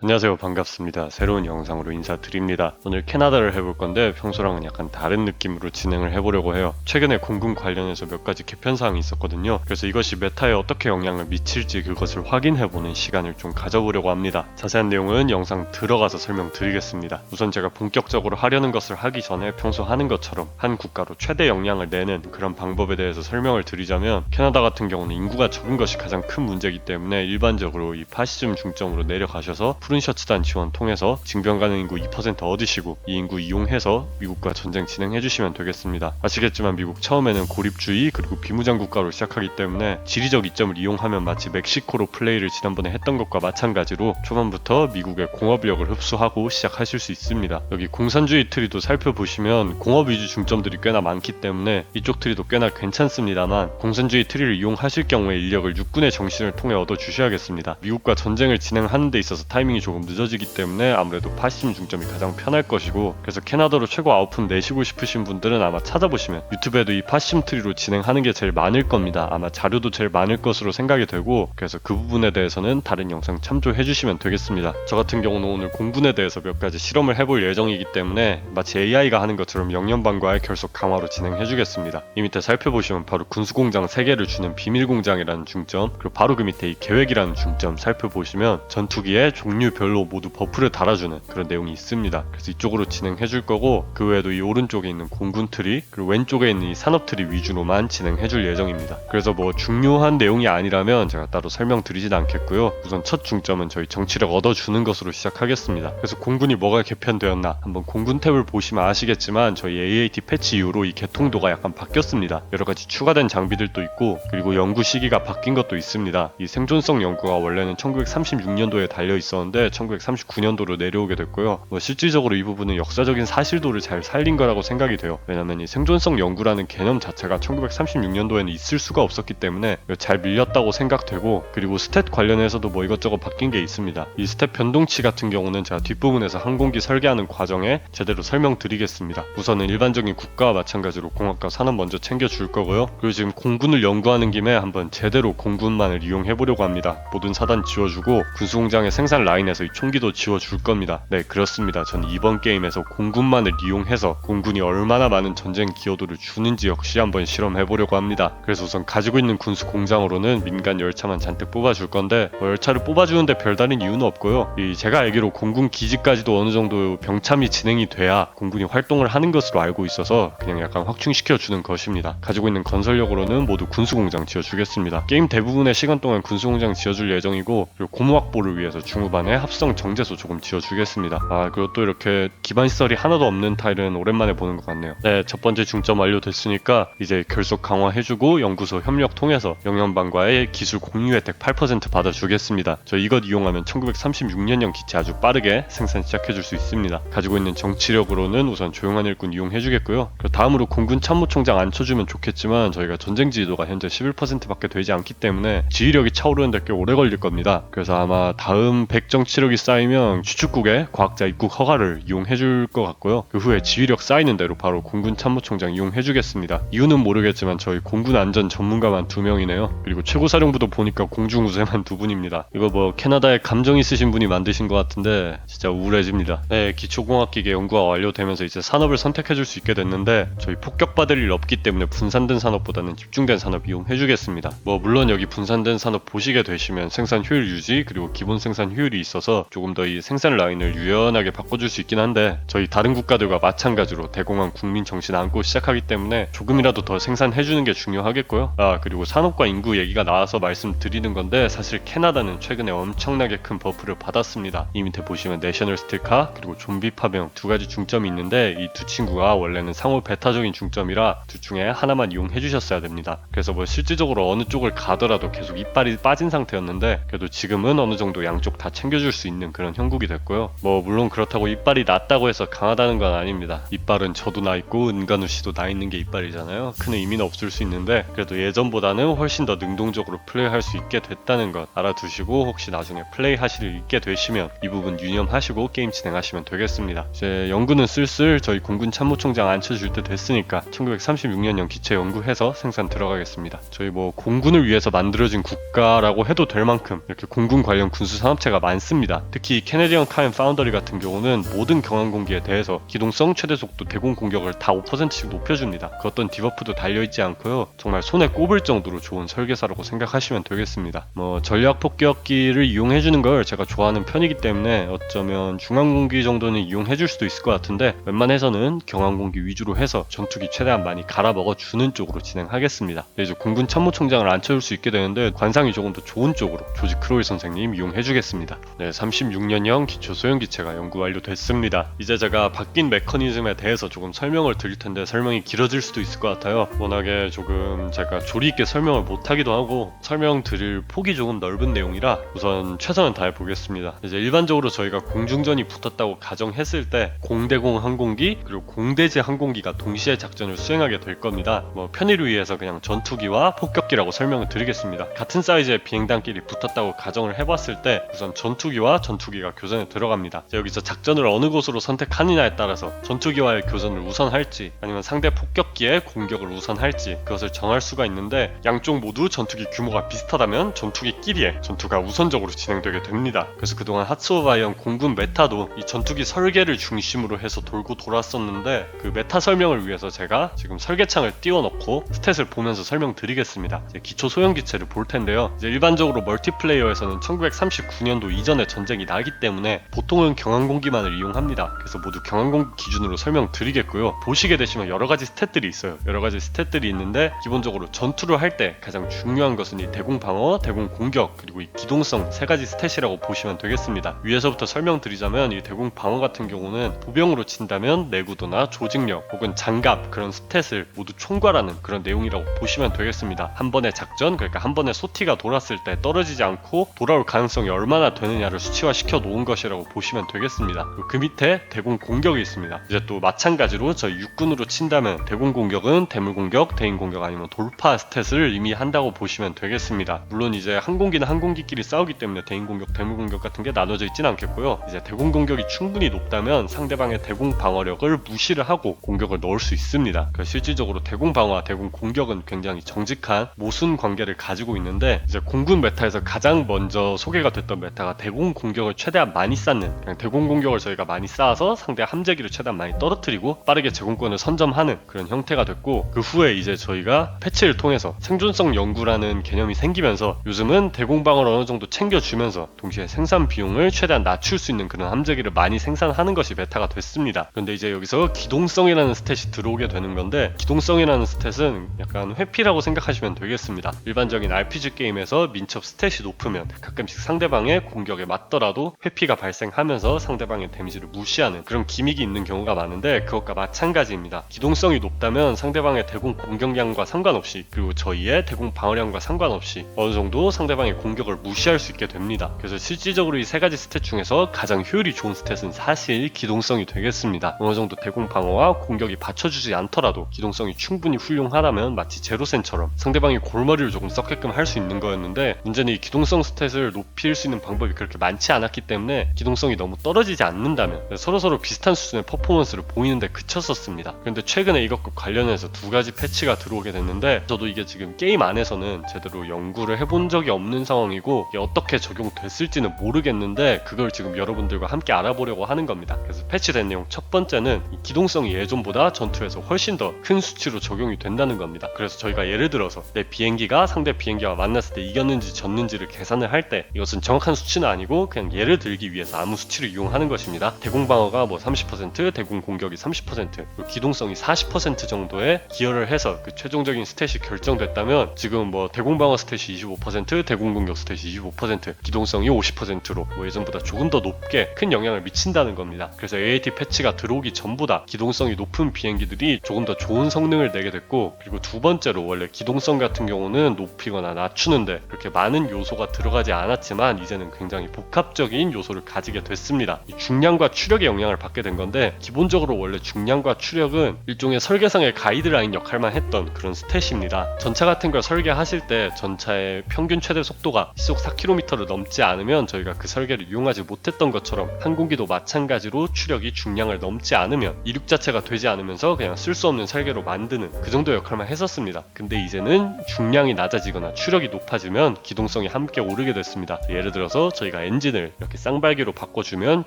안녕하세요. 반갑습니다. 새로운 영상으로 인사드립니다. 오늘 캐나다를 해볼 건데 평소랑은 약간 다른 느낌으로 진행을 해보려고 해요. 최근에 공군 관련해서 몇 가지 개편사항이 있었거든요. 그래서 이것이 메타에 어떻게 영향을 미칠지 그것을 확인해보는 시간을 좀 가져보려고 합니다. 자세한 내용은 영상 들어가서 설명드리겠습니다. 우선 제가 본격적으로 하려는 것을 하기 전에 평소 하는 것처럼 한 국가로 최대 영향을 내는 그런 방법에 대해서 설명을 드리자면 캐나다 같은 경우는 인구가 적은 것이 가장 큰 문제이기 때문에 일반적으로 이 파시즘 중점으로 내려가셔서 푸른 셔츠단 지원 통해서 징병 가능 인구 2% 얻으시고 이 인구 이용해서 미국과 전쟁 진행해 주시면 되겠습니다. 아시겠지만 미국 처음에는 고립주의 그리고 비무장 국가로 시작하기 때문에 지리적 이점을 이용하면 마치 멕시코로 플레이를 지난번에 했던 것과 마찬가지로 초반부터 미국의 공업력을 흡수하고 시작하실 수 있습니다. 여기 공산주의 트리도 살펴보시면 공업 위주 중점들이 꽤나 많기 때문에 이쪽 트리도 꽤나 괜찮습니다만 공산주의 트리를 이용하실 경우에 인력을 육군의 정신을 통해 얻어 주셔야겠습니다. 미국과 전쟁을 진행하는 데 있어서 타이밍이 조금 늦어지기 때문에 아무래도 파시즘 중점이 가장 편할 것이고 그래서 캐나다로 최고 아웃풋 내시고 싶으신 분들은 아마 찾아보시면 유튜브에도 이 파시즘 트리로 진행하는 게 제일 많을 겁니다. 아마 자료도 제일 많을 것으로 생각이 되고 그래서 그 부분에 대해서는 다른 영상 참조해 주시면 되겠습니다. 저 같은 경우는 오늘 공군에 대해서 몇 가지 실험을 해볼 예정이기 때문에 마치 AI가 하는 것처럼 영연반과의 결속 강화로 진행해 주겠습니다. 이 밑에 살펴보시면 바로 군수공장 3개를 주는 비밀공장이라는 중점 그리고 바로 그 밑에 이 계획이라는 중점 살펴보시면 전투기의 종류 별로 모두 버프를 달아주는 그런 내용이 있습니다. 그래서 이쪽으로 진행해 줄 거고 그 외에도 이 오른쪽에 있는 공군 트리 그리고 왼쪽에 있는 이 산업 트리 위주로만 진행해 줄 예정입니다. 그래서 뭐 중요한 내용이 아니라면 제가 따로 설명드리진 않겠고요. 우선 첫 중점은 저희 정치력 얻어주는 것으로 시작하겠습니다. 그래서 공군이 뭐가 개편되었나 한번 공군 탭을 보시면 아시겠지만 저희 AAT 패치 이후로 이 개통도가 약간 바뀌었습니다. 여러 가지 추가된 장비들도 있고 그리고 연구 시기가 바뀐 것도 있습니다. 이 생존성 연구가 원래는 1936년도에 달려 있었는데 1939년도로 내려오게 됐고요. 뭐 실질적으로 이 부분은 역사적인 사실도를 잘 살린 거라고 생각이 돼요. 왜냐면 이 생존성 연구라는 개념 자체가 1936년도에는 있을 수가 없었기 때문에 잘 밀렸다고 생각되고 그리고 스탯 관련해서도 뭐 이것저것 바뀐 게 있습니다. 이 스탯 변동치 같은 경우는 제가 뒷부분에서 항공기 설계하는 과정에 제대로 설명드리겠습니다. 우선은 일반적인 국가와 마찬가지로 공학과 산업 먼저 챙겨줄 거고요. 그리고 지금 공군을 연구하는 김에 한번 제대로 공군만을 이용해 보려고 합니다. 모든 사단 지워주고 군수공장의 생산 라인 이 총기도 지워줄 겁니다. 네 그렇습니다. 전 이번 게임에서 공군만을 이용해서 공군이 얼마나 많은 전쟁 기여도를 주는지 역시 한번 실험해 보려고 합니다. 그래서 우선 가지고 있는 군수 공장으로는 민간 열차만 잔뜩 뽑아줄 건데 뭐 열차를 뽑아주는데 별다른 이유는 없고요. 이 제가 알기로 공군 기지까지도 어느 정도 병참이 진행이 돼야 공군이 활동을 하는 것으로 알고 있어서 그냥 약간 확충시켜 주는 것입니다. 가지고 있는 건설력으로는 모두 군수공장 지어주겠습니다. 게임 대부분의 시간 동안 군수공장 지어줄 예정이고 그리고 고무 확보를 위해서 중후반에 합성 정제소 조금 지어주겠습니다. 아 그리고 또 이렇게 기반 시설이 하나도 없는 타일은 오랜만에 보는 것 같네요. 네, 첫 번째 중점 완료됐으니까 이제 결속 강화해주고 연구소 협력 통해서 영연방과의 기술 공유 혜택 8% 받아주겠습니다. 저 이것 이용하면 1936년형 기체 아주 빠르게 생산 시작해줄 수 있습니다. 가지고 있는 정치력으로는 우선 조용한 일꾼 이용해주겠고요. 다음으로 공군 참모총장 앉혀주면 좋겠지만 저희가 전쟁 지휘도가 현재 11%밖에 되지 않기 때문데 지휘력이 차오르는데 꽤 오래 걸릴 겁니다. 그래서 아마 다음 100정 치력이 쌓이면 추측국의 과학자 입국 허가를 이용해 줄 것 같고요. 그 후에 지휘력 쌓이는 대로 바로 공군 참모총장 이용해 주겠습니다. 이유는 모르겠지만 저희 공군 안전 전문가만 두 명이네요. 그리고 최고사령부도 보니까 공중우세만 두 분입니다. 이거 뭐 캐나다에 감정 있으신 분이 만드신 것 같은데 진짜 우울해집니다. 네, 기초공학기계 연구가 완료되면서 이제 산업을 선택해 줄 수 있게 됐는데 저희 폭격받을 일 없기 때문에 분산된 산업보다는 집중된 산업 이용해 주겠습니다. 뭐 물론 여기 분산된 산업 보시게 되시면 생산 효율 유지 그리고 기본 생산 효율이 있어 서 조금 더 이 생산 라인을 유연하게 바꿔줄 수 있긴 한데 저희 다른 국가들과 마찬가지로 대공황 국민 정신 안고 시작하기 때문에 조금이라도 더 생산해주는 게 중요하겠고요. 아 그리고 산업과 인구 얘기가 나와서 말씀드리는 건데 사실 캐나다는 최근에 엄청나게 큰 버프를 받았습니다. 이 밑에 보시면 내셔널 스틸카 그리고 좀비 파병 두 가지 중점이 있는데 이 두 친구가 원래는 상호 베타적인 중점이라 둘 중에 하나만 이용해 주셨어야 됩니다. 그래서 뭐 실질적으로 어느 쪽을 가더라도 계속 이빨이 빠진 상태였는데 그래도 지금은 어느 정도 양쪽 다 챙겨 줄 수 있는 그런 형국이 됐고요. 뭐 물론 그렇다고 이빨이 낮다고 해서 강하다는 건 아닙니다. 이빨은 저도 나 있고 은간우 씨도 나 있는 게 이빨이잖아요. 큰 의미는 없을 수 있는데 그래도 예전보다는 훨씬 더 능동적으로 플레이할 수 있게 됐다는 것 알아두시고 혹시 나중에 플레이 하실 일 있게 되시면 이 부분 유념하시고 게임 진행하시면 되겠습니다. 이제 연구는 쓸쓸 저희 공군 참모총장 앉혀줄 때 됐으니까 1936년형 기체 연구해서 생산 들어가겠습니다. 저희 뭐 공군을 위해서 만들어진 국가라고 해도 될 만큼 이렇게 공군 관련 군수 산업체가 많습니다. 같습니다. 특히 캐네디언 카인 파운더리 같은 경우는 모든 경항 공기에 대해서 기동성, 최대 속도, 대공 공격을 다 5%씩 높여줍니다. 그 어떤 디버프도 달려있지 않고요. 정말 손에 꼽을 정도로 좋은 설계사라고 생각하시면 되겠습니다. 뭐 전략 폭격기를 이용해주는 걸 제가 좋아하는 편이기 때문에 어쩌면 중앙 공기 정도는 이용해줄 수도 있을 것 같은데 웬만해서는 경항 공기 위주로 해서 전투기 최대한 많이 갈아먹어 주는 쪽으로 진행하겠습니다. 네, 이제 공군 참모총장을 앉혀줄 수 있게 되는데 관상이 조금 더 좋은 쪽으로 조지 크로이 선생님 이용해주겠습니다. 네, 36년형 기초 소형 기체가 연구 완료됐습니다. 이제 제가 바뀐 메커니즘에 대해서 조금 설명을 드릴 텐데 설명이 길어질 수도 있을 것 같아요. 워낙에 조금 제가 조리 있게 설명을 못하기도 하고 설명 드릴 폭이 조금 넓은 내용이라 우선 최선을 다해 보겠습니다. 이제 일반적으로 저희가 공중전이 붙었다고 가정했을 때 공대공 항공기 그리고 공대지 항공기가 동시에 작전을 수행하게 될 겁니다. 뭐 편의를 위해서 그냥 전투기와 폭격기라고 설명을 드리겠습니다. 같은 사이즈의 비행단끼리 붙었다고 가정을 해봤을 때 우선 전투 기와 전투기가 교전에 들어갑니다. 여기서 작전을 어느 곳으로 선택하느냐에 따라서 전투기와의 교전을 우선할지 아니면 상대 폭격기의 공격을 우선할지 그것을 정할 수가 있는데 양쪽 모두 전투기 규모가 비슷하다면 전투기끼리의 전투가 우선적으로 진행되게 됩니다. 그래서 그동안 하츠오바이언 공군 메타도 이 전투기 설계를 중심으로 해서 돌고 돌았었는데 그 메타 설명을 위해서 제가 지금 설계창을 띄워놓고 스탯을 보면서 설명드리겠습니다. 기초 소형 기체를 볼 텐데요. 일반적으로 멀티플레이어에서는 1939년도 이전 에 전쟁이 나기 때문에 보통은 경항공기만을 이용합니다. 그래서 모두 경항공기 기준으로 설명드리겠고요. 보시게 되시면 여러 가지 스탯들이 있어요. 여러 가지 스탯들이 있는데 기본적으로 전투를 할 때 가장 중요한 것은 이 대공 방어, 대공 공격 그리고 이 기동성 세 가지 스탯이라고 보시면 되겠습니다. 위에서부터 설명드리자면 이 대공 방어 같은 경우는 보병으로 친다면 내구도나 조직력 혹은 장갑 그런 스탯을 모두 총괄하는 그런 내용이라고 보시면 되겠습니다. 한 번의 작전 그러니까 한 번의 소티가 돌았을 때 떨어지지 않고 돌아올 가능성이 얼마나 되느냐 를 수치화시켜 놓은 것이라고 보시면 되겠습니다. 그 밑에 대공 공격이 있습니다. 이제 또 마찬가지로 저희 육군으로 친다면 대공 공격은 대물 공격, 대인 공격 아니면 돌파 스탯을 의미한다고 보시면 되겠습니다. 물론 이제 항공기는 항공기끼리 싸우기 때문에 대인 공격, 대물 공격 같은 게 나눠져 있지는 않겠고요. 이제 대공 공격이 충분히 높다면 상대방의 대공 방어력을 무시를 하고 공격을 넣을 수 있습니다. 그 실질적으로 대공 방어와 대공 공격은 굉장히 정직한 모순 관계를 가지고 있는데 이제 공군 메타에서 가장 먼저 소개가 됐던 메타가 대공 공격을 최대한 많이 쌓는 그냥 대공 공격을 저희가 많이 쌓아서 상대 함재기를 최대한 많이 떨어뜨리고 빠르게 제공권을 선점하는 그런 형태가 됐고 그 후에 이제 저희가 패치를 통해서 생존성 연구라는 개념이 생기면서 요즘은 대공 방어를 어느 정도 챙겨주면서 동시에 생산 비용을 최대한 낮출 수 있는 그런 함재기를 많이 생산하는 것이 메타가 됐습니다. 그런데 이제 여기서 기동성이라는 스탯이 들어오게 되는 건데 기동성이라는 스탯은 약간 회피라고 생각하시면 되겠습니다. 일반적인 RPG 게임에서 민첩 스탯이 높으면 가끔씩 상대방의 공격에 맞더라도 회피가 발생하면서 상대방의 데미지를 무시하는 그런 기믹이 있는 경우가 많은데 그것과 마찬가지입니다. 기동성이 높다면 상대방의 대공 공격량과 상관없이 그리고 저희의 대공 방어량과 상관없이 어느 정도 상대방의 공격을 무시할 수 있게 됩니다. 그래서 실질적으로 이 세 가지 스탯 중에서 가장 효율이 좋은 스탯은 사실 기동성이 되겠습니다. 어느 정도 대공 방어와 공격이 받쳐주지 않더라도 기동성이 충분히 훌륭하다면 마치 제로센처럼 상대방이 골머리를 조금 썩게끔 할 수 있는 거였는데 문제는 이 기동성 스탯을 높일 수 있는 방법이 그렇게 많지 않았기 때문에 기동성이 너무 떨어지지 않는다면 서로서로 비슷한 수준의 퍼포먼스를 보이는데 그쳤었습니다. 그런데 최근에 이것과 관련해서 두 가지 패치가 들어오게 됐는데 저도 이게 지금 게임 안에서는 제대로 연구를 해본 적이 없는 상황이고 어떻게 적용됐을지는 모르겠는데 그걸 지금 여러분들과 함께 알아보려고 하는 겁니다. 그래서 패치된 내용 첫 번째는 이 기동성이 예전보다 전투에서 훨씬 더 큰 수치로 적용이 된다는 겁니다. 그래서 저희가 예를 들어서 내 비행기가 상대 비행기와 만났을 때 이겼는지 졌는지를 계산을 할 때 이것은 정확한 수치는 아니 고 그냥 예를 들기 위해서 아무 수치를 이용하는 것입니다. 대공 방어가 뭐 30%, 대공 공격이 30%, 그리고 기동성이 40% 정도에 기여를 해서 그 최종적인 스탯이 결정됐다면 지금 뭐 대공 방어 스탯이 25%, 대공 공격 스탯이 25%, 기동성이 50%로 뭐 예전보다 조금 더 높게 큰 영향을 미친다는 겁니다. 그래서 AAT 패치가 들어오기 전보다 기동성이 높은 비행기들이 조금 더 좋은 성능을 내게 됐고 그리고 두 번째로 원래 기동성 같은 경우는 높이거나 낮추는데 그렇게 많은 요소가 들어가지 않았지만 이제는 굉장히 복합적인 요소를 가지게 됐습니다. 이 중량과 추력의 영향을 받게 된 건데 기본적으로 원래 중량과 추력은 일종의 설계상의 가이드라인 역할만 했던 그런 스탯입니다. 전차 같은 걸 설계하실 때 전차의 평균 최대 속도가 시속 4km를 넘지 않으면 저희가 그 설계를 이용하지 못했던 것처럼 항공기도 마찬가지로 추력이 중량을 넘지 않으면 이륙 자체가 되지 않으면서 그냥 쓸 수 없는 설계로 만드는 그 정도 역할만 했었습니다. 근데 이제는 중량이 낮아지거나 추력이 높아지면 기동성이 함께 오르게 됐습니다. 예를 들어서 저희가 저희가 엔진을 이렇게 쌍발기로 바꿔주면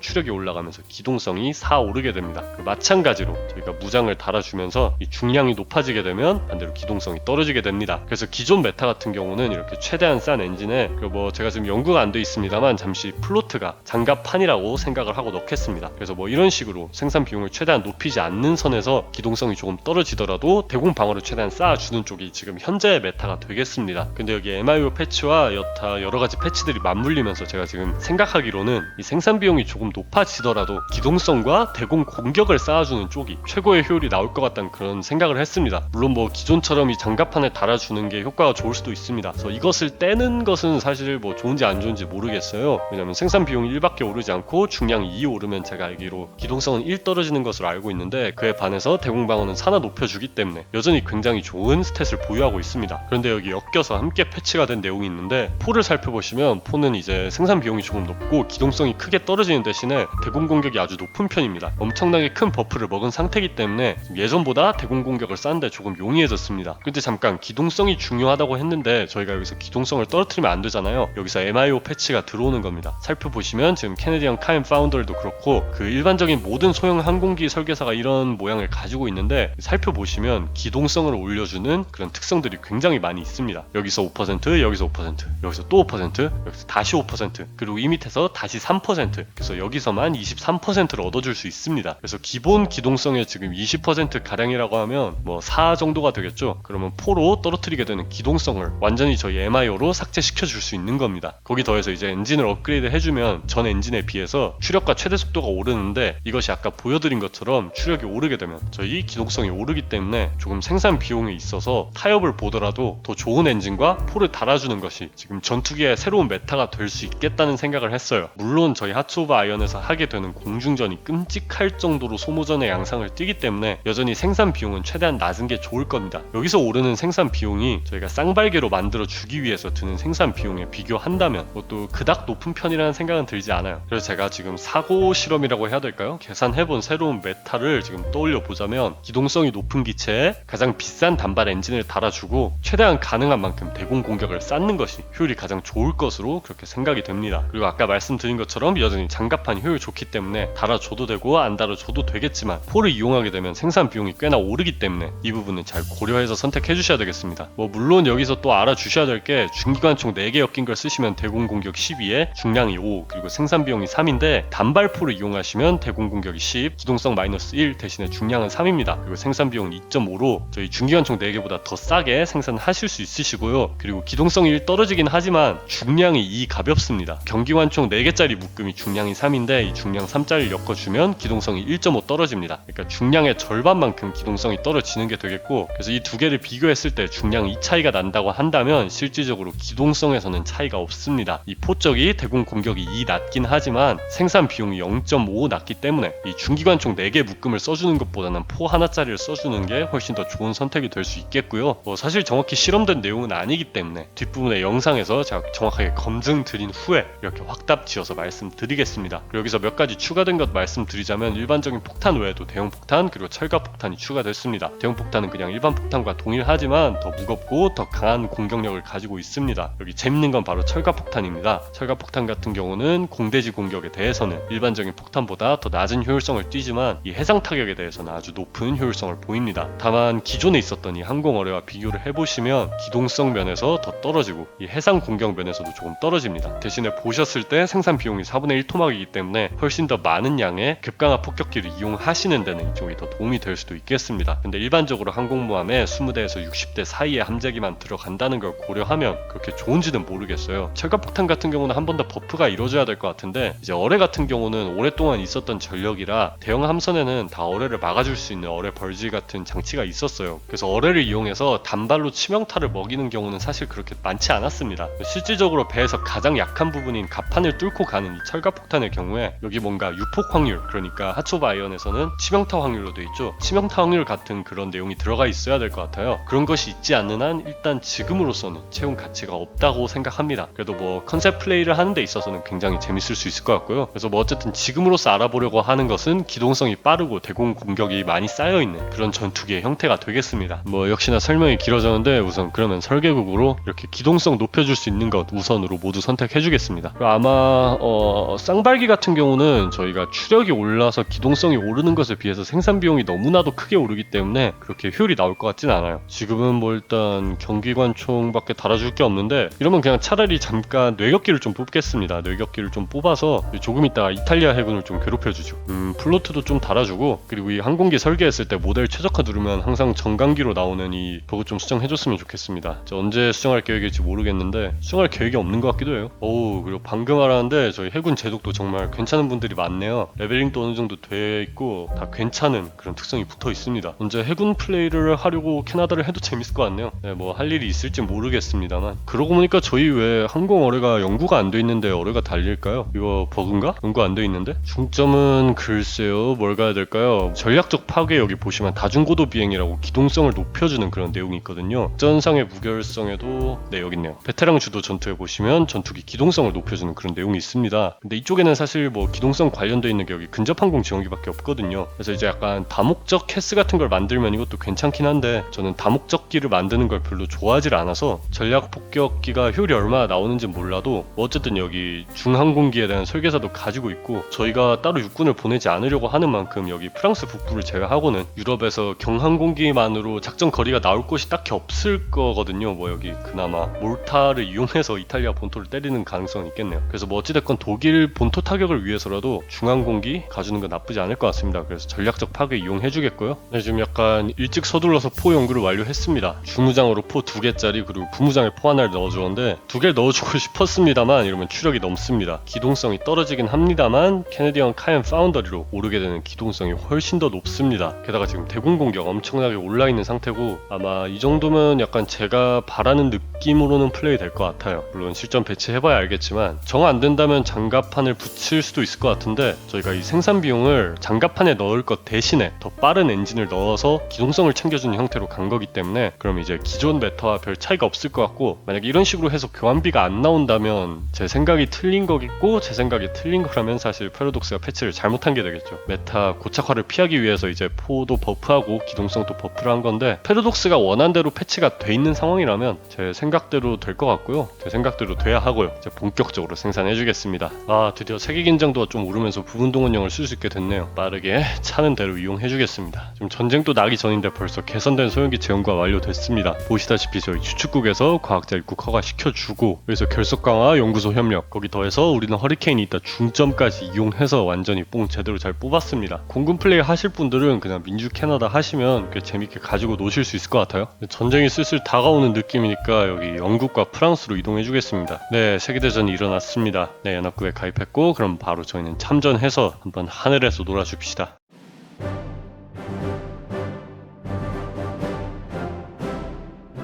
추력이 올라가면서 기동성이 4 오르게 됩니다. 그 마찬가지로 저희가 무장을 달아주면서 이 중량이 높아지게 되면 반대로 기동성이 떨어지게 됩니다. 그래서 기존 메타 같은 경우는 이렇게 최대한 싼 엔진에 그 뭐 제가 지금 연구가 안 돼 있습니다만 잠시 플로트가 장갑판이라고 생각을 하고 넣겠습니다. 그래서 뭐 이런 식으로 생산 비용을 최대한 높이지 않는 선에서 기동성이 조금 떨어지더라도 대공 방어를 최대한 쌓아주는 쪽이 지금 현재의 메타가 되겠습니다. 근데 여기 MIO 패치와 여타 여러 가지 패치들이 맞물리면서 제가 지금 생각하기로는 이 생산 비용이 조금 높아지더라도 기동성과 대공 공격을 쌓아주는 쪽이 최고의 효율이 나올 것 같다는 그런 생각을 했습니다. 물론 뭐 기존처럼 이 장갑판에 달아주는 게 효과가 좋을 수도 있습니다. 그래서 이것을 떼는 것은 사실 뭐 좋은지 안 좋은지 모르겠어요. 왜냐면 생산 비용이 1밖에 오르지 않고 중량이 2 오르면 제가 알기로 기동성은 1 떨어지는 것으로 알고 있는데 그에 반해서 대공 방어는 하나 높여주기 때문에 여전히 굉장히 좋은 스탯을 보유하고 있습니다. 그런데 여기 엮여서 함께 패치가 된 내용이 있는데 포를 살펴보시면 포는 이제 생산 비용이 조금 높고 기동성이 크게 떨어지는 대신에 대공 공격이 아주 높은 편입니다. 엄청나게 큰 버프를 먹은 상태이기 때문에 예전보다 대공 공격을 쌓는데 조금 용이해졌습니다. 근데 잠깐 기동성이 중요하다고 했는데 저희가 여기서 기동성을 떨어뜨리면 안 되잖아요. 여기서 MIO 패치가 들어오는 겁니다. 살펴보시면 지금 캐네디언 카인 파운더도 그렇고 그 일반적인 모든 소형 항공기 설계사가 이런 모양을 가지고 있는데 살펴보시면 기동성을 올려주는 그런 특성들이 굉장히 많이 있습니다. 여기서 5%, 여기서 5%, 여기서 또 5%, 여기서 다시 5%, 그리고 이 밑에서 다시 3%. 그래서 여기서만 23%를 얻어줄 수 있습니다. 그래서 기본 기동성의 지금 20% 가량이라고 하면 뭐 4 정도가 되겠죠. 그러면 포로 떨어뜨리게 되는 기동성을 완전히 저희 MIO로 삭제시켜 줄 수 있는 겁니다. 거기 더해서 이제 엔진을 업그레이드 해주면 전 엔진에 비해서 추력과 최대 속도가 오르는데 이것이 아까 보여드린 것처럼 추력이 오르게 되면 저희 기동성이 오르기 때문에 조금 생산 비용에 있어서 타협을 보더라도 더 좋은 엔진과 포를 달아주는 것이 지금 전투기의 새로운 메타가 될 수 있겠다는 생각을 했어요. 물론 저희 하츠 오브 아이언에서 하게 되는 공중전이 끔찍할 정도로 소모전의 양상을 띠기 때문에 여전히 생산 비용은 최대한 낮은 게 좋을 겁니다. 여기서 오르는 생산 비용이 저희가 쌍발개로 만들어 주기 위해서 드는 생산 비용에 비교한다면 그것도 그닥 높은 편이라는 생각은 들지 않아요. 그래서 제가 지금 사고 실험이라고 해야 될까요? 계산해본 새로운 메타를 지금 떠올려 보자면 기동성이 높은 기체에 가장 비싼 단발 엔진을 달아주고 최대한 가능한 만큼 대공 공격을 쌓는 것이 효율이 가장 좋을 것으로 그렇게 생각이 됩니다. 그리고 아까 말씀드린 것처럼 여전히 장갑판이 효율 좋기 때문에 달아줘도 되고 안 달아줘도 되겠지만 포를 이용하게 되면 생산 비용이 꽤나 오르기 때문에 이 부분은 잘 고려해서 선택해 주셔야 되겠습니다. 뭐 물론 여기서 또 알아주셔야 될 게 중기관 총 4개 엮인 걸 쓰시면 대공 공격 12에 중량이 5 그리고 생산 비용이 3인데 단발포를 이용하시면 대공 공격이 10 기동성 마이너스 1 대신에 중량은 3입니다. 그리고 생산 비용은 2.5로 저희 중기관 총 4개보다 더 싸게 생산하실 수 있으시고요. 그리고 기동성이 1 떨어지긴 하지만 중량이 2 가볍습니다. 경기관총 4개짜리 묶음이 중량이 3인데 이 중량 3짜리를 엮어주면 기동성이 1.5 떨어집니다. 그러니까 중량의 절반만큼 기동성이 떨어지는 게 되겠고 그래서 이 두 개를 비교했을 때 중량 2 차이가 난다고 한다면 실질적으로 기동성에서는 차이가 없습니다. 이 포적이 대공 공격이 2 낮긴 하지만 생산 비용이 0.5 낮기 때문에 이 중기관총 4개 묶음을 써주는 것보다는 포 하나짜리를 써주는 게 훨씬 더 좋은 선택이 될 수 있겠고요. 뭐 사실 정확히 실험된 내용은 아니기 때문에 뒷부분의 영상에서 제가 정확하게 검증 드린 후에 이렇게 확답 지어서 말씀드리겠습니다. 여기서 몇 가지 추가된 것 말씀드리자면 일반적인 폭탄 외에도 대형 폭탄 그리고 철갑 폭탄이 추가됐습니다. 대형 폭탄은 그냥 일반 폭탄과 동일하지만 더 무겁고 더 강한 공격력을 가지고 있습니다. 여기 재밌는 건 바로 철갑 폭탄입니다. 철갑 폭탄 같은 경우는 공대지 공격에 대해서는 일반적인 폭탄보다 더 낮은 효율성을 띠지만 이 해상 타격에 대해서는 아주 높은 효율성을 보입니다. 다만 기존에 있었던 이 항공 어뢰와 비교를 해보시면 기동성 면에서 더 떨어지고 이 해상 공격 면에서도 조금 떨어집니다. 대신에 보 셨을 때 생산 비용이 4분의 1 토막이기 때문에 훨씬 더 많은 양의 급강화 폭격기를 이용하시는 데는 이쪽이 더 도움이 될 수도 있겠습니다. 근데 일반적으로 항공모함에 20대에서 60대 사이의 함재기만 들어간다는 걸 고려하면 그렇게 좋은지는 모르겠어요. 철갑폭탄 같은 경우는 한 번 더 버프가 이루어져야 될 것 같은데 이제 어뢰 같은 경우는 오랫동안 있었던 전력이라 대형 함선에는 다 어뢰를 막아줄 수 있는 어뢰 벌지 같은 장치가 있었어요. 그래서 어뢰를 이용해서 단발로 치명타를 먹이는 경우는 사실 그렇게 많지 않았습니다. 실질적으로 배에서 가장 약한 부분 인 갑판을 뚫고 가는 이 철갑폭탄의 경우에 여기 뭔가 유폭 확률 그러니까 하초바 아이언에서는 치명타 확률로 돼 있죠. 치명타 확률 같은 그런 내용이 들어가 있어야 될 것 같아요. 그런 것이 있지 않는 한 일단 지금으로서는 채용 가치가 없다고 생각합니다. 그래도 뭐 컨셉 플레이를 하는 데 있어서는 굉장히 재밌을 수 있을 것 같고요. 그래서 뭐 어쨌든 지금으로서 알아보려고 하는 것은 기동성이 빠르고 대공 공격이 많이 쌓여 있는 그런 전투기의 형태가 되겠습니다. 뭐 역시나 설명이 길어졌는데 우선 그러면 설계국으로 이렇게 기동성 높여줄 수 있는 것 우선으로 모두 선택해 주겠습니다. 그리고 아마 어, 쌍발기 같은 경우는 저희가 추력이 올라서 기동성이 오르는 것에 비해서 생산 비용이 너무나도 크게 오르기 때문에 그렇게 효율이 나올 것 같진 않아요. 지금은 뭐 일단 경기관총밖에 달아줄 게 없는데 이러면 그냥 차라리 잠깐 뇌격기를 좀 뽑겠습니다. 뇌격기를 좀 뽑아서 조금 있다가 이탈리아 해군을 좀 괴롭혀주죠. 음, 플로트도 좀 달아주고 그리고 이 항공기 설계했을 때 모델 최적화 누르면 항상 정강기로 나오는 이 그거 좀 수정해줬으면 좋겠습니다. 저 언제 수정할 계획일지 모르겠는데 수정할 계획이 없는 것 같기도 해요. 오 그리고 방금 알았는데 저희 해군 제독도 정말 괜찮은 분들이 많네요. 레벨링도 어느 정도 돼 있고 다 괜찮은 그런 특성이 붙어 있습니다. 언제 해군 플레이를 하려고 캐나다를 해도 재밌을 것 같네요. 네, 뭐 할 일이 있을지 모르겠습니다만 그러고 보니까 저희 왜 항공 어뢰가 연구가 안 돼 있는데 어뢰가 달릴까요? 이거 버그인가? 연구 안 돼 있는데? 중점은 글쎄요 뭘 가야 될까요? 전략적 파괴 여기 보시면 다중고도 비행이라고 기동성을 높여주는 그런 내용이 있거든요. 전상의 무결성에도 네 여기 있네요. 베테랑 주도 전투에 보시면 전투기 기동성을 높 여주는 그런 내용이 있습니다. 근데 이쪽에는 사실 뭐 기동성 관련돼 있는 게 여기 근접 항공 지원기밖에 없거든요. 그래서 이제 약간 다목적 캐스 같은 걸 만들면 이것도 괜찮긴 한데 저는 다목적기를 만드는 걸 별로 좋아하질 않아서 전략 폭격기가 효율이 얼마나 나오는지 몰라도 뭐 어쨌든 여기 중항공기에 대한 설계사도 가지고 있고 저희가 따로 육군을 보내지 않으려고 하는 만큼 여기 프랑스 북부를 제외하고는 유럽에서 경항공기만으로 작전 거리가 나올 곳이 딱히 없을 거거든요. 뭐 여기 그나마 몰타를 이용해서 이탈리아 본토를 때리는 가능성이 있겠네요. 그래서 뭐 어찌됐건 독일 본토 타격을 위해서라도 중항공기 가주는 건 나쁘지 않을 것 같습니다. 그래서 전략적 파괴 이용해 주겠고요. 네, 지금 약간 일찍 서둘러서 포 연구를 완료했습니다. 주무장으로 포 두 개짜리 그리고 부무장에 포 하나를 넣어주었는데 두 개를 넣어주고 싶었습니다만 이러면 추력이 넘습니다. 기동성이 떨어지긴 합니다만 캐네디언 카엔 파운더리로 오르게 되는 기동성이 훨씬 더 높습니다. 게다가 지금 대공 공격 엄청나게 올라 있는 상태고 아마 이 정도면 약간 제가 바라는 느낌 으로는 플레이 될 것 같아요. 물론 실전 배치해봐야 알겠지만 정 안 된다면 장갑판을 붙일 수도 있을 것 같은데 저희가 이 생산 비용을 장갑판에 넣을 것 대신에 더 빠른 엔진을 넣어서 기동성을 챙겨주는 형태로 간 거기 때문에 그럼 이제 기존 메타와 별 차이가 없을 것 같고 만약 이런 식으로 해서 교환비가 안 나온다면 제 생각이 틀린 거겠고 제 생각이 틀린 거라면 사실 패러독스가 패치를 잘못한 게 되겠죠. 메타 고착화를 피하기 위해서 이제 포도 버프하고 기동성도 버프를 한 건데 패러독스가 원한 대로 패치가 돼 있는 상황이라면 제 생각 대로 될 것 같고요. 제 생각대로 돼야 하고요. 이제 본격적으로 생산해 주겠습니다. 아 드디어 세계 긴장도가 좀 오르면서 부분 동원령을 쓸 수 있게 됐네요. 빠르게 차는 대로 이용해 주겠습니다. 지금 전쟁도 나기 전인데 벌써 개선된 소형기 제연구가 완료됐습니다. 보시다시피 저희 추측국에서 과학자 입국 허가 시켜주고 그래서 결석 강화 연구소 협력 거기 더해서 우리는 허리케인이 있다 중점까지 이용해서 완전히 뽕 제대로 잘 뽑았습니다. 공군 플레이 하실 분들은 그냥 민주 캐나다 하시면 꽤 재밌게 가지고 노실 수 있을 것 같아요. 전쟁이 슬슬 다가오는 느낌이니까 여기 영국과 프랑스로 이동해 주겠습니다. 네 세계대전이 일어났습니다. 네 연합국에 가입했고 그럼 바로 저희는 참전해서 한번 하늘에서 놀아 줍시다.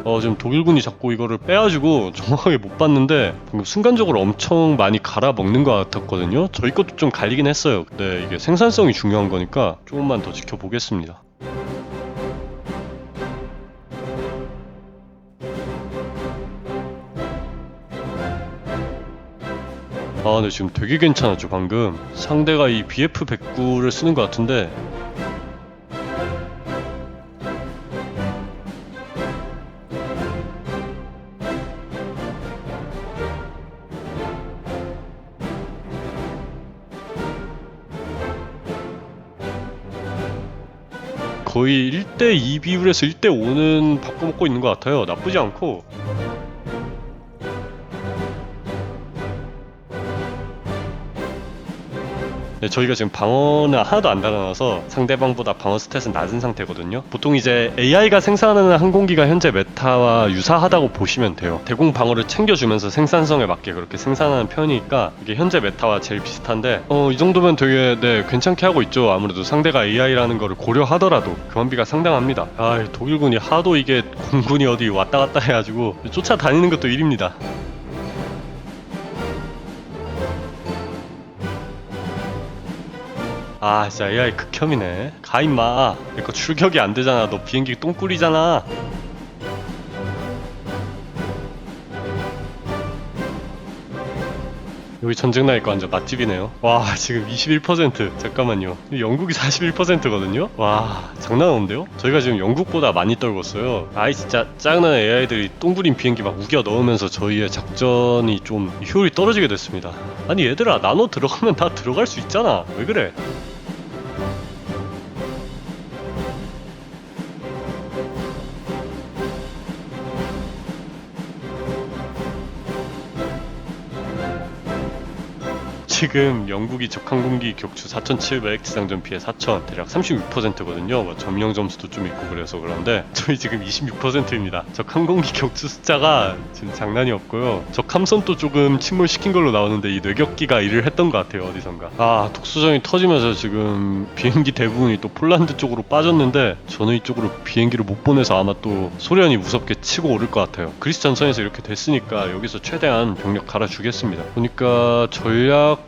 어, 지금 독일군이 자꾸 이거를 빼가지고 정확하게 못 봤는데 방금 순간적으로 엄청 많이 갈아 먹는 것 같았거든요. 저희 것도 좀 갈리긴 했어요. 근데 이게 생산성이 중요한 거니까 조금만 더 지켜보겠습니다. 아, 근데 지금 되게 괜찮았죠, 방금. 상대가 이 BF-109를 쓰는 것 같은데 거의 1대2 비율에서 1대5는 바꿔먹고 있는 것 같아요. 나쁘지 않고. 저희가 지금 방어는 하나도 안 달아놔서 상대방보다 방어 스탯은 낮은 상태거든요. 보통 이제 AI가 생산하는 항공기가 현재 메타와 유사하다고 보시면 돼요. 대공 방어를 챙겨주면서 생산성에 맞게 그렇게 생산하는 편이니까 이게 현재 메타와 제일 비슷한데 어, 이 정도면 되게 네, 괜찮게 하고 있죠. 아무래도 상대가 AI라는 거를 고려하더라도 교환비가 상당합니다. 아, 이 독일군이 하도 이게 공군이 어디 왔다 갔다 해가지고 쫓아다니는 것도 일입니다. 아 진짜 AI 극혐이네 가 임마 내거 출격이 안 되잖아 너 비행기 똥꿀이잖아 여기 전쟁 나니까 완전 맛집이네요. 와 지금 21% 잠깐만요. 영국이 41%거든요. 와 장난 없는데요? 저희가 지금 영국보다 많이 떨궜어요. 아이 진짜 짜증나는 AI들이 똥부린 비행기 막 우겨 넣으면서 저희의 작전이 좀 효율이 떨어지게 됐습니다. 아니 얘들아 나노 들어가면 다 들어갈 수 있잖아. 왜 그래? 지금 영국이 적항공기 격추 4,700, 지상전 피해 4,000, 대략 36%거든요. 뭐 점령 점수도 좀 있고 그래서 그런데 저희 지금 26%입니다. 적항공기 격추 숫자가 지금 장난이 없고요. 적함선도 조금 침몰시킨 걸로 나오는데 이 뇌격기가 일을 했던 것 같아요. 어디선가. 아 독수정이 터지면서 지금 비행기 대부분이 또 폴란드 쪽으로 빠졌는데 저는 이쪽으로 비행기를 못 보내서 아마 또 소련이 무섭게 치고 오를 것 같아요. 그리스 전선에서 이렇게 됐으니까 여기서 최대한 병력 갈아주겠습니다. 보니까 전략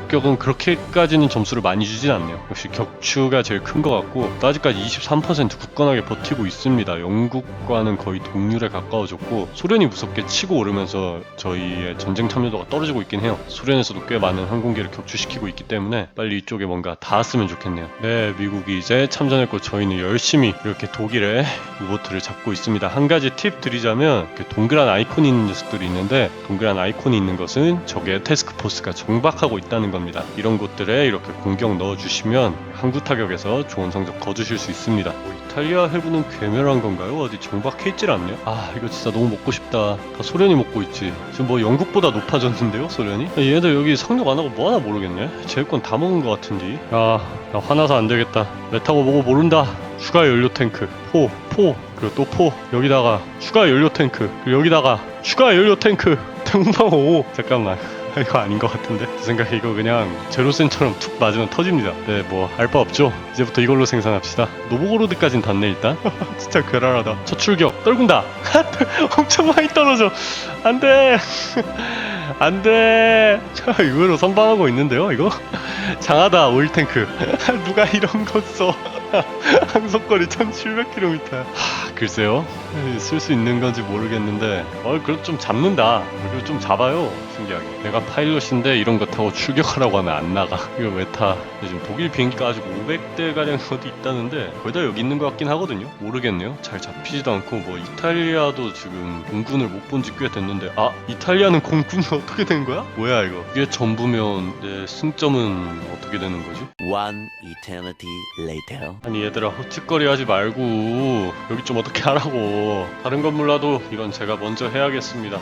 폭격은 그렇게까지는 점수를 많이 주진 않네요. 역시 격추가 제일 큰 것 같고 또 아직까지 23% 굳건하게 버티고 있습니다. 영국과는 거의 동률에 가까워졌고 소련이 무섭게 치고 오르면서 저희의 전쟁 참여도가 떨어지고 있긴 해요. 소련에서도 꽤 많은 항공기를 격추시키고 있기 때문에 빨리 이쪽에 뭔가 닿았으면 좋겠네요. 네, 미국이 이제 참전했고 저희는 열심히 이렇게 독일의 우보트를 잡고 있습니다. 한 가지 팁 드리자면 동그란 아이콘이 있는 녀석들이 있는데 동그란 아이콘이 있는 것은 적의 테스크포스가 정박하고 있다는 겁니다. 이런 곳들에 이렇게 공격 넣어주시면 항구 타격에서 좋은 성적 거두실 수 있습니다. 뭐 이탈리아 해군은 괴멸한 건가요? 어디 정박해 있질 않네요. 아 이거 진짜 너무 먹고 싶다. 다 소련이 먹고 있지. 지금 뭐 영국보다 높아졌는데요, 소련이? 야, 얘네들 여기 상륙 안 하고 뭐 하나 모르겠네. 제건 다 먹은 것 같은데. 야, 나 화나서 안 되겠다. 배 타고 보고 모른다. 추가 연료 탱크, 포, 포, 그리고 또 포. 여기다가 추가 연료 탱크, 그리고 여기다가 추가 연료 탱크. 등방 5. 잠깐만. 이거 아닌 것 같은데? 제 생각에 이거 그냥 제로센처럼 툭 맞으면 터집니다. 네뭐알 바 없죠? 이제부터 이걸로 생산합시다. 노보고로드까진 닿네 일단. 진짜 괴랄하다. 첫 출격 떨군다. 엄청 많이 떨어져. 안돼. 안돼. 의외로 선방하고 있는데요 이거? 장하다 오일탱크. 누가 이런 거써 항속거리 1700km 하, 글쎄요. 쓸 수 있는 건지 모르겠는데 어 그래도 좀 잡는다. 그리고 좀 잡아요. 신기하게. 내가 파일럿인데 이런 거 타고 출격하라고 하면 안 나가. 이거 왜 타? 요즘 독일 비행기가 아직 500대 가량 어디 있다는데 거의 다 여기 있는 것 같긴 하거든요. 모르겠네요. 잘 잡히지도 않고 뭐 이탈리아도 지금 공군을 못 본 지 꽤 됐는데 아 이탈리아는 공군이 어떻게 된 거야? 뭐야 이거? 이게 전부면 내 승점은 어떻게 되는 거지? One eternity later. 아니 얘들아 헛짓거리 하지 말고 여기 좀 어떻게 하라고. 다른 건 몰라도 이건 제가 먼저 해야겠습니다